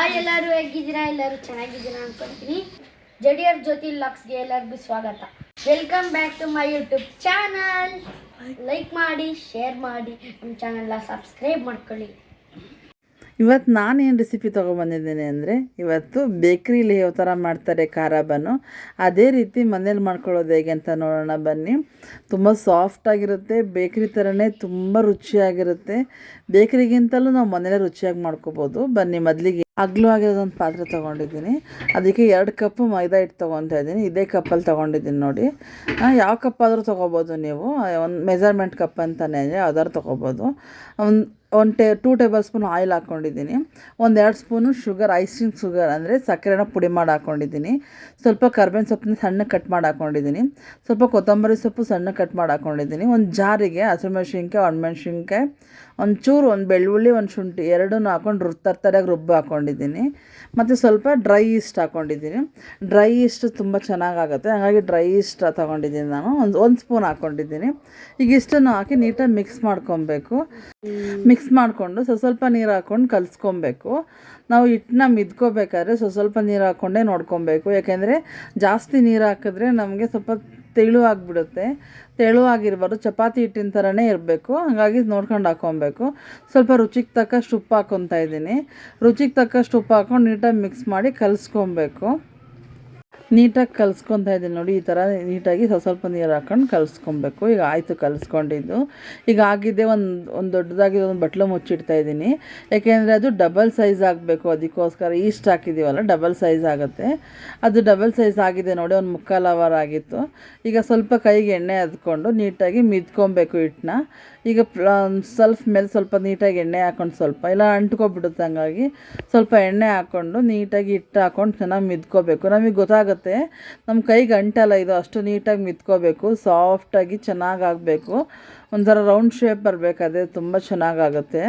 Hi ಎಲ್ಲರೂ, ಹೇಗಿದ್ದೀರಾ? ಎಲ್ಲರೂ ಚೆನ್ನಾಗಿದ್ದೀರಾ ಅನ್ಕೊಂತೀನಿ. ಜಡಿಯರ್ ಜ್ಯೋತಿ ಲಕ್ಸ್ಗೆ ಎಲ್ಲರಿಗೂ ಸ್ವಾಗತ. Welcome back to my YouTube channel like ಮಾಡಿ ಶೇರ್ ಮಾಡಿ, ನಮ್ಮ ಚಾನಲ್ನ ಸಬ್ಸ್ಕ್ರೈಬ್ ಮಾಡ್ಕೊಳ್ಳಿ. ಇವತ್ತು ನಾನೇನು ರೆಸಿಪಿ ತೊಗೊಬಂದಿದ್ದೀನಿ ಅಂದರೆ, ಇವತ್ತು ಬೇಕ್ರಿಲಿ ಯಾವ ಥರ ಮಾಡ್ತಾರೆ ಖಾರ ಬನ್ನು ಅದೇ ರೀತಿ ಮನೇಲಿ ಮಾಡ್ಕೊಳ್ಳೋದು ಹೇಗೆ ಅಂತ ನೋಡೋಣ ಬನ್ನಿ. ತುಂಬ ಸಾಫ್ಟಾಗಿರುತ್ತೆ ಬೇಕ್ರಿ ಥರನೇ ತುಂಬ ರುಚಿಯಾಗಿರುತ್ತೆ. ಬೇಕ್ರಿಗಿಂತಲೂ ನಾವು ಮನೇಲೇ ರುಚಿಯಾಗಿ ಮಾಡ್ಕೋಬೋದು. ಬನ್ನಿ ಮೊದಲಿಗೆ ಅಗ್ಲು ಆಗಿರೋದೊಂದು ಪಾತ್ರೆ ತೊಗೊಂಡಿದ್ದೀನಿ. ಅದಕ್ಕೆ ಎರಡು ಕಪ್ಪು ಮೈದಾ ಹಿಟ್ಟು ತೊಗೊತಾ ಇದ್ದೀನಿ. ಇದೇ ಕಪ್ಪಲ್ಲಿ ತೊಗೊಂಡಿದ್ದೀನಿ ನೋಡಿ. ಯಾವ ಕಪ್ಪಾದರೂ ತೊಗೋಬೋದು ನೀವು. ಒಂದು ಮೆಜರ್ಮೆಂಟ್ ಕಪ್ ಅಂತಲೇ ಯಾವ್ದಾದ್ರು ತೊಗೋಬೋದು. ಒಂದು ಒಂದು ಟೇ ಟೂ ಟೇಬಲ್ ಸ್ಪೂನ್ ಆಯಿಲ್ ಹಾಕ್ಕೊಂಡಿದ್ದೀನಿ ಎರಡು ಸ್ಪೂನು ಶುಗರ್ ಐಸಿಂಗ್ ಶುಗರ್ ಅಂದರೆ ಸಕ್ಕರೆನ ಪುಡಿ ಮಾಡಿ ಹಾಕ್ಕೊಂಡಿದ್ದೀನಿ ಸ್ವಲ್ಪ ಕರ್ಬೇವಿನ ಸೊಪ್ಪನ್ನ ಸಣ್ಣ ಕಟ್ ಮಾಡಿ ಹಾಕ್ಕೊಂಡಿದ್ದೀನಿ ಸ್ವಲ್ಪ ಕೊತ್ತಂಬರಿ ಸೊಪ್ಪು ಸಣ್ಣ ಕಟ್ ಮಾಡಿ ಹಾಕ್ಕೊಂಡಿದ್ದೀನಿ ಒಂದು ಜಾರಿಗೆ ಹಸಿಮೆಣ್ಸಿನ್ಕಾಯಿ ಒಣಮೆಣ್ಸಿನ್ಕಾಯಿ ಒಂಚೂರು ಒಂದು ಬೆಳ್ಳುಳ್ಳಿ, ಒಂದು ಶುಂಠಿ ಎರಡನ್ನೂ ಹಾಕ್ಕೊಂಡು ರು ತರ್ತರಿಯಾಗಿ ರುಬ್ಬು ಹಾಕ್ಕೊಂಡಿದ್ದೀನಿ ಮತ್ತು ಸ್ವಲ್ಪ ಡ್ರೈ ಈಸ್ಟ್ ಹಾಕ್ಕೊಂಡಿದ್ದೀನಿ ಡ್ರೈ ಈಸ್ಟ್ ತುಂಬ ಚೆನ್ನಾಗಾಗುತ್ತೆ. ಹಾಗಾಗಿ ಡ್ರೈ ಈಸ್ಟ್ ತೊಗೊಂಡಿದ್ದೀನಿ ನಾನು. ಒಂದು ಒಂದು ಸ್ಪೂನ್ ಹಾಕ್ಕೊಂಡಿದ್ದೀನಿ ಈಗ ಇಷ್ಟನ್ನು ಹಾಕಿ ನೀಟಾಗಿ ಮಿಕ್ಸ್ ಮಾಡ್ಕೊಬೇಕು. ಮಿಕ್ಸ್ ಮಾಡಿಕೊಂಡು ಸ್ವಲ್ಪ ಸ್ವಲ್ಪ ನೀರು ಹಾಕ್ಕೊಂಡು ಕಲಿಸ್ಕೊಬೇಕು. ನಾವು ಹಿಟ್ಟನ್ನ ಮಿದ್ಕೋಬೇಕಾದ್ರೆ ಸ್ವಲ್ಪ ಸ್ವಲ್ಪ ನೀರು ಹಾಕ್ಕೊಂಡೇ ನೋಡ್ಕೊಬೇಕು. ಯಾಕೆಂದರೆ ಜಾಸ್ತಿ ನೀರು ಹಾಕಿದ್ರೆ ನಮಗೆ ಸ್ವಲ್ಪ ತೆಳು ಆಗಿಬಿಡುತ್ತೆ. ತೆಳುವಾಗಿರ್ಬಾರ್ದು ಚಪಾತಿ ಹಿಟ್ಟಿನ ಥರನೇ ಇರಬೇಕು. ಹಾಗಾಗಿ ನೋಡ್ಕೊಂಡು ಹಾಕ್ಕೊಬೇಕು ಸ್ವಲ್ಪ ರುಚಿಗೆ ತಕ್ಕಷ್ಟು ಉಪ್ಪು ಹಾಕ್ಕೊತಾ ಇದ್ದೀನಿ. ರುಚಿಗೆ ತಕ್ಕಷ್ಟು ಉಪ್ಪು ಹಾಕ್ಕೊಂಡು ನೀಟಾಗಿ ಮಿಕ್ಸ್ ಮಾಡಿ ಕಲಿಸ್ಕೊಬೇಕು. ನೀಟಾಗಿ ಕಲಿಸ್ಕೊತಾ ಇದ್ದೀನಿ ನೋಡಿ, ಈ ಥರ ನೀಟಾಗಿ ಸ್ವಲ್ಪ ಸ್ವಲ್ಪ ನೀರು ಹಾಕೊಂಡು ಕಲಿಸ್ಕೊಬೇಕು. ಈಗ ಆಯಿತು ಕಲಿಸ್ಕೊಂಡಿದ್ದು. ಈಗ ಆಗಿದ್ದೆ ಒಂದು ಒಂದು ದೊಡ್ಡದಾಗಿ ಒಂದು ಬಟ್ಲು ಮುಚ್ಚಿಡ್ತಾ ಇದ್ದೀನಿ. ಯಾಕೆಂದರೆ ಅದು ಡಬಲ್ ಸೈಜ್ ಆಗಬೇಕು, ಅದಕ್ಕೋಸ್ಕರ ಈಸ್ಟ್ ಹಾಕಿದ್ದೀವಲ್ಲ, ಡಬಲ್ ಸೈಜ್ ಆಗುತ್ತೆ. ಅದು ಡಬಲ್ ಸೈಜ್ ಆಗಿದೆ ನೋಡಿ, ಒಂದು ಮುಕ್ಕಾಲು ಅವರ್ ಆಗಿತ್ತು. ಈಗ ಸ್ವಲ್ಪ ಕೈಗೆ ಎಣ್ಣೆ ಅದ್ಕೊಂಡು ನೀಟಾಗಿ ಮಿದ್ಕೊಬೇಕು ಹಿಟ್ಟನ್ನ. ಈಗ ಸ್ವಲ್ಪ ಮೇಲೆ ಸ್ವಲ್ಪ ನೀಟಾಗಿ ಎಣ್ಣೆ ಹಾಕೊಂಡು ಸ್ವಲ್ಪ, ಇಲ್ಲ ಅಂಟ್ಕೊಬಿಡುತ್ತೆ ಹಂಗಾಗಿ, ಸ್ವಲ್ಪ ಎಣ್ಣೆ ಹಾಕ್ಕೊಂಡು ನೀಟಾಗಿ ಹಿಟ್ಟು ಹಾಕ್ಕೊಂಡು ಚೆನ್ನಾಗಿ ಮಿದ್ಕೋಬೇಕು ನಮಗೆ ಗೊತ್ತಾಗುತ್ತೆ ನಮ್ಮ ಕೈಗೆ ಅಂಟಲ್ಲ ಇದು, ಅಷ್ಟು ನೀಟಾಗಿ ಮಿತ್ಕೋಬೇಕು ಸಾಫ್ಟಾಗಿ ಚೆನ್ನಾಗಾಗಬೇಕು. ಒಂಥರ ರೌಂಡ್ ಶೇಪ್ ಬರಬೇಕು ಅದೇ ತುಂಬ ಚೆನ್ನಾಗಾಗುತ್ತೆ.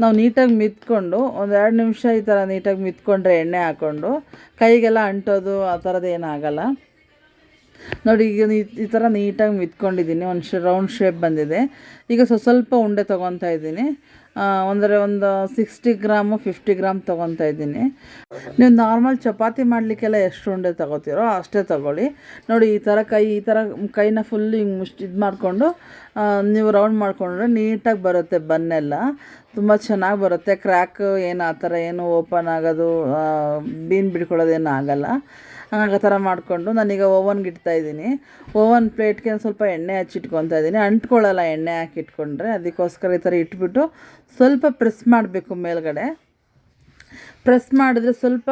ನಾವು ನೀಟಾಗಿ ಮಿತ್ಕೊಂಡು, ಒಂದು ಎರಡು ನಿಮಿಷ ಈ ಥರ ನೀಟಾಗಿ ಮಿತ್ಕೊಂಡ್ರೆ ಎಣ್ಣೆ ಹಾಕ್ಕೊಂಡು ಕೈಗೆಲ್ಲ ಅಂಟೋದು ಆ ಥರದ್ದು ಏನಾಗಲ್ಲ ನೋಡಿ, ಈಗ ಈ- ಥರ ನೀಟಾಗಿ ಮಿತ್ಕೊಂಡಿದ್ದೀನಿ. ಒಂದು ಶ ರೌಂಡ್ ಶೇಪ್ ಬಂದಿದೆ. ಈಗ ಸ್ವಲ್ಪ ಸ್ವಲ್ಪ ಉಂಡೆ ತೊಗೊತಾ ಇದ್ದೀನಿ. ಅಂದರೆ ಒಂದು ಸಿಕ್ಸ್ಟಿ ಗ್ರಾಮು ಫಿಫ್ಟಿ ಗ್ರಾಮ್ ತೊಗೊತಾ ಇದ್ದೀನಿ. ನೀವು ನಾರ್ಮಲ್ ಚಪಾತಿ ಮಾಡಲಿಕ್ಕೆಲ್ಲ ಎಷ್ಟು ಉಂಡೆ ತೊಗೋತೀರೋ ಅಷ್ಟೇ ತೊಗೊಳ್ಳಿ. ನೋಡಿ, ಈ ಥರ ಕೈ ಈ ಥರ ಕೈನ ಫುಲ್ ಹಿಂಗೆ ಮುಷ್ಟಿ ಇದು ಮಾಡಿಕೊಂಡು ನೀವು ರೌಂಡ್ ಮಾಡಿಕೊಂಡ್ರೆ ನೀಟಾಗಿ ಬರುತ್ತೆ ಬನ್ನೆಲ್ಲ. ತುಂಬ ಚೆನ್ನಾಗಿ ಬರುತ್ತೆ. ಕ್ರ್ಯಾಕ್ ಏನು ಆ ಥರ ಏನು ಓಪನ್ ಆಗೋದು ಬೀನ್ ಬಿಡ್ಕೊಳ್ಳೋದೇನು ಆಗೋಲ್ಲ. ಆ ಥರ ಮಾಡಿಕೊಂಡು ನಾನೀಗ ಓವನ್ಗೆ ಇಡ್ತಾ ಇದ್ದೀನಿ. ಓವನ್ ಪ್ಲೇಟ್ಗೆ ಸ್ವಲ್ಪ ಎಣ್ಣೆ ಹಚ್ಚಿಟ್ಕೊತಾ ಇದ್ದೀನಿ. ಅಂಟ್ಕೊಳ್ಳಲ್ಲ, ಎಣ್ಣೆ ಹಾಕಿಟ್ಕೊಂಡ್ರೆ ಅದಕ್ಕೋಸ್ಕರ ಈ ಥರ ಇಟ್ಬಿಟ್ಟು ಸ್ವಲ್ಪ ಪ್ರೆಸ್ ಮಾಡಬೇಕು ಮೇಲ್ಗಡೆ. ಪ್ರೆಸ್ ಮಾಡಿದ್ರೆ ಸ್ವಲ್ಪ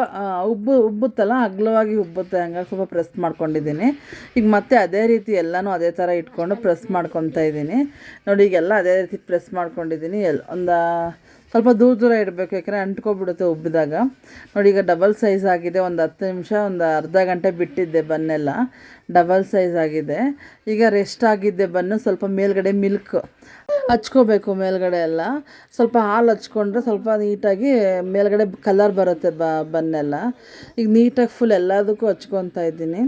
ಉಬ್ಬು, ಉಬ್ಬುತ್ತಲ್ಲ, ಅಗ್ಲವಾಗಿ ಉಬ್ಬುತ್ತೆ. ಹಂಗಾಗಿ ಸ್ವಲ್ಪ ಪ್ರೆಸ್ ಮಾಡ್ಕೊಂಡಿದ್ದೀನಿ. ಈಗ ಮತ್ತೆ ಅದೇ ರೀತಿ ಎಲ್ಲನೂ ಅದೇ ಥರ ಇಟ್ಕೊಂಡು ಪ್ರೆಸ್ ಮಾಡ್ಕೊತಾ ಇದ್ದೀನಿ. ನೋಡಿ, ಈಗೆಲ್ಲ ಅದೇ ರೀತಿ ಪ್ರೆಸ್ ಮಾಡ್ಕೊಂಡಿದ್ದೀನಿ. ಎಲ್, ಒಂದು ಸ್ವಲ್ಪ ದೂರ ದೂರ ಇಡಬೇಕು ಯಾಕಂದರೆ ಅಂಟ್ಕೊಬಿಡುತ್ತೆ ಉಬ್ಬಿದಾಗ. ನೋಡಿ, ಈಗ ಡಬಲ್ ಸೈಜ್ ಆಗಿದೆ, ಒಂದು ಹತ್ತು ನಿಮಿಷ, ಒಂದು ಅರ್ಧ ಗಂಟೆ ಬಿಟ್ಟಿದ್ದೆ ಬನ್ನೆಲ್ಲ. ಡಬಲ್ ಸೈಜ್ ಆಗಿದೆ. ಈಗ ರೆಸ್ಟ್ ಆಗಿದ್ದೆ ಬನ್ನು, ಸ್ವಲ್ಪ ಮೇಲ್ಗಡೆ ಮಿಲ್ಕ್ ಹಚ್ಕೋಬೇಕು ಮೇಲ್ಗಡೆ ಎಲ್ಲ. ಸ್ವಲ್ಪ ಹಾಲು ಹಚ್ಕೊಂಡ್ರೆ ಸ್ವಲ್ಪ ನೀಟಾಗಿ ಮೇಲ್ಗಡೆ ಕಲರ್ ಬರುತ್ತೆ ಬನ್ನೆಲ್ಲ. ಈಗ ನೀಟಾಗಿ ಫುಲ್ ಎಲ್ಲದಕ್ಕೂ ಹಚ್ಕೊತಾ ಇದ್ದೀನಿ.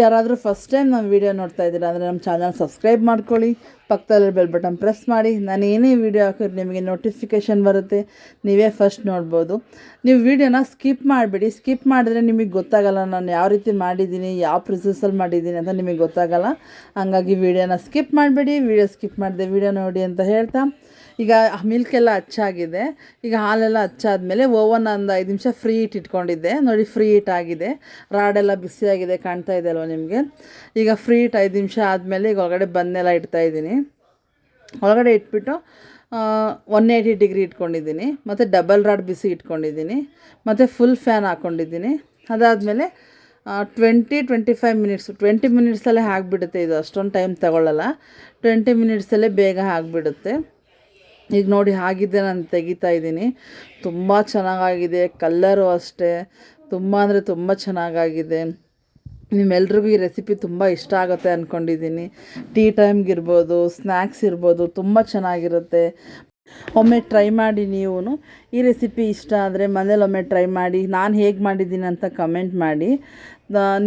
ಯಾರಾದರೂ ಫಸ್ಟ್ ಟೈಮ್ ನಮ್ಮ ವೀಡಿಯೋ ನೋಡ್ತಾ ಇದ್ದೀರಾ ಅಂದರೆ ನಮ್ಮ ಚಾನಲ್ ಸಬ್ಸ್ಕ್ರೈಬ್ ಮಾಡ್ಕೊಳ್ಳಿ. ಪಕ್ಕದಲ್ಲಿ ಬೆಲ್ ಬಟನ್ ಪ್ರೆಸ್ ಮಾಡಿ. ನಾನು ಏನೇ ವೀಡಿಯೋ ಹಾಕಿದ್ರೆ ನಿಮಗೆ ನೋಟಿಫಿಕೇಷನ್ ಬರುತ್ತೆ. ನೀವೇ ಫಸ್ಟ್ ನೋಡ್ಬೋದು. ನೀವು ವೀಡಿಯೋನ ಸ್ಕಿಪ್ ಮಾಡಿಬಿಡಿ. ಸ್ಕಿಪ್ ಮಾಡಿದ್ರೆ ನಿಮಗೆ ಗೊತ್ತಾಗಲ್ಲ ನಾನು ಯಾವ ರೀತಿ ಮಾಡಿದ್ದೀನಿ, ಯಾವ ಪ್ರೊಸೆಸಲ್ಲಿ ಮಾಡಿದ್ದೀನಿ ಅಂತ ನಿಮಗೆ ಗೊತ್ತಾಗಲ್ಲ. ಹಂಗಾಗಿ ವೀಡಿಯೋನ ಸ್ಕಿಪ್ ಮಾಡಬೇಡಿ. ವೀಡಿಯೋ ಸ್ಕಿಪ್ ಮಾಡಿದೆ ವೀಡಿಯೋ ನೋಡಿ ಅಂತ ಹೇಳ್ತಾ ಈಗ ಮಿಲ್ಕ್ ಎಲ್ಲ ಹಚ್ಚಾಗಿದೆ ಈಗ ಹಾಲೆಲ್ಲ ಹಚ್ಚಾದ್ಮೇಲೆ ಓವನ್ ಒಂದು ಐದು ನಿಮಿಷ ಫ್ರೀ ಹೀಟ್ ಇಟ್ಕೊಂಡಿದ್ದೆ. ನೋಡಿ ಫ್ರೀ ಹೀಟ್ ಆಗಿದೆ. ರಾಡೆಲ್ಲ ಬಿಸಿಯಾಗಿದೆ ಕಾಣ್ತಾ ಇದೆ ಅಲ್ವಾ ನಿಮಗೆ? ಈಗ ಫ್ರೀ ಹೀಟ್ ಐದು ನಿಮಿಷ ಆದಮೇಲೆ ಈಗ ಒಳಗಡೆ ಬಂದೆಲ್ಲ ಇಡ್ತಾ ಇದ್ದೀನಿ. ಒಳಗಡೆ ಇಟ್ಬಿಟ್ಟು ಒನ್ ಏಯ್ಟಿ ಡಿಗ್ರಿ ಇಟ್ಕೊಂಡಿದ್ದೀನಿ. ಮತ್ತು ಡಬಲ್ ರಾಡ್ ಬಿಸಿ ಇಟ್ಕೊಂಡಿದ್ದೀನಿ. ಮತ್ತು ಫುಲ್ ಫ್ಯಾನ್ ಹಾಕ್ಕೊಂಡಿದ್ದೀನಿ ಅದಾದಮೇಲೆ twenty twenty five minutes twenty ಮಿನಿಟ್ಸಲ್ಲೇ ಆಗಿಬಿಡುತ್ತೆ ಇದು. ಅಷ್ಟೊಂದು ಟೈಮ್ ತಗೊಳ್ಳಲ್ಲ ಟ್ವೆಂಟಿ ಮಿನಿಟ್ಸಲ್ಲೇ ಬೇಗ ಆಗಿಬಿಡುತ್ತೆ ಈಗ ನೋಡಿ ಹಾಗಿದ್ದೆ ನಾನು ತೆಗಿತಾ ಇದ್ದೀನಿ. ತುಂಬ ಚೆನ್ನಾಗಾಗಿದೆ ಕಲ್ಲರು ಅಷ್ಟೇ. ತುಂಬ ಅಂದರೆ ತುಂಬ ಚೆನ್ನಾಗಾಗಿದೆ. ನಿಮ್ಮೆಲ್ರಿಗೂ ಈ ರೆಸಿಪಿ ತುಂಬ ಇಷ್ಟ ಆಗುತ್ತೆ ಅಂದ್ಕೊಂಡಿದ್ದೀನಿ ಟೀ ಟೈಮ್ಗಿರ್ಬೋದು ಸ್ನ್ಯಾಕ್ಸ್ ಇರ್ಬೋದು ತುಂಬ ಚೆನ್ನಾಗಿರುತ್ತೆ. ಒಮ್ಮೆ ಟ್ರೈ ಮಾಡಿ ನೀವು ಈ ರೆಸಿಪಿ ಇಷ್ಟ ಆದರೆ ಮನೇಲಿ ಒಮ್ಮೆ ಟ್ರೈ ಮಾಡಿ, ನಾನು ಹೇಗೆ ಮಾಡಿದ್ದೀನಿ ಅಂತ ಕಮೆಂಟ್ ಮಾಡಿ.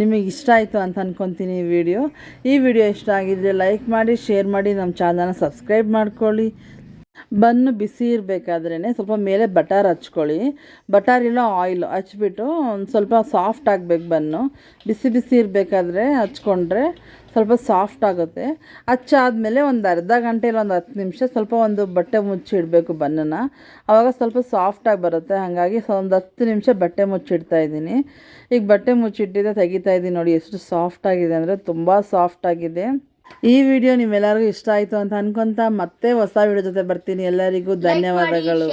ನಿಮಗೆ ಇಷ್ಟ ಆಯಿತು ಅಂತ ಅಂದ್ಕೊತೀನಿ ಈ ವಿಡಿಯೋ ಈ ವಿಡಿಯೋ ಇಷ್ಟ ಆಗಿದ್ದರೆ ಲೈಕ್ ಮಾಡಿ ಶೇರ್ ಮಾಡಿ ನಮ್ಮ ಚಾನಲ್ನ ಸಬ್ಸ್ಕ್ರೈಬ್ ಮಾಡ್ಕೊಳ್ಳಿ. ಬನ್ನು ಬಿಸಿ ಇರಬೇಕಾದ್ರೇ ಸ್ವಲ್ಪ ಮೇಲೆ ಬಟಾರ್ ಹಚ್ಕೊಳ್ಳಿ. ಬಟಾರ್ ಇಲ್ಲ ಆಯಿಲ್ ಹಚ್ಬಿಟ್ಟು ಒಂದು ಸ್ವಲ್ಪ ಸಾಫ್ಟ್ ಆಗಬೇಕು ಬನ್ನು. ಬಿಸಿ ಬಿಸಿ ಇರಬೇಕಾದ್ರೆ ಹಚ್ಕೊಂಡ್ರೆ ಸ್ವಲ್ಪ ಸಾಫ್ಟ್ ಆಗುತ್ತೆ. ಹಚ್ಚಾದಮೇಲೆ ಒಂದು ಅರ್ಧ ಗಂಟೆ ಇಲ್ಲ, ಒಂದು ಹತ್ತು ನಿಮಿಷ ಸ್ವಲ್ಪ ಒಂದು ಬಟ್ಟೆ ಮುಚ್ಚಿಡಬೇಕು ಬನ್ನನ್ನು ಆವಾಗ ಸ್ವಲ್ಪ ಸಾಫ್ಟಾಗಿ ಬರುತ್ತೆ. ಹಾಗಾಗಿ ಒಂದು ಹತ್ತು ನಿಮಿಷ ಬಟ್ಟೆ ಮುಚ್ಚಿಡ್ತಾ ಇದ್ದೀನಿ. ಈಗ ಬಟ್ಟೆ ಮುಚ್ಚಿಟ್ಟಿದ್ದೆ ತೆಗಿತಾ ಇದ್ದೀನಿ ನೋಡಿ, ಎಷ್ಟು ಸಾಫ್ಟಾಗಿದೆ ಅಂದರೆ ತುಂಬ ಸಾಫ್ಟ್ ಆಗಿದೆ. ಈ ವಿಡಿಯೋ ನಿಮ್ಮೆಲ್ಲರಿಗೂ ಇಷ್ಟ ಆಯಿತು ಅಂತ ಅನ್ಕೊಂತ ಮತ್ತೆ ಹೊಸ ವಿಡಿಯೋ ಜೊತೆ ಬರ್ತೀನಿ. ಎಲ್ಲರಿಗೂ ಧನ್ಯವಾದಗಳು.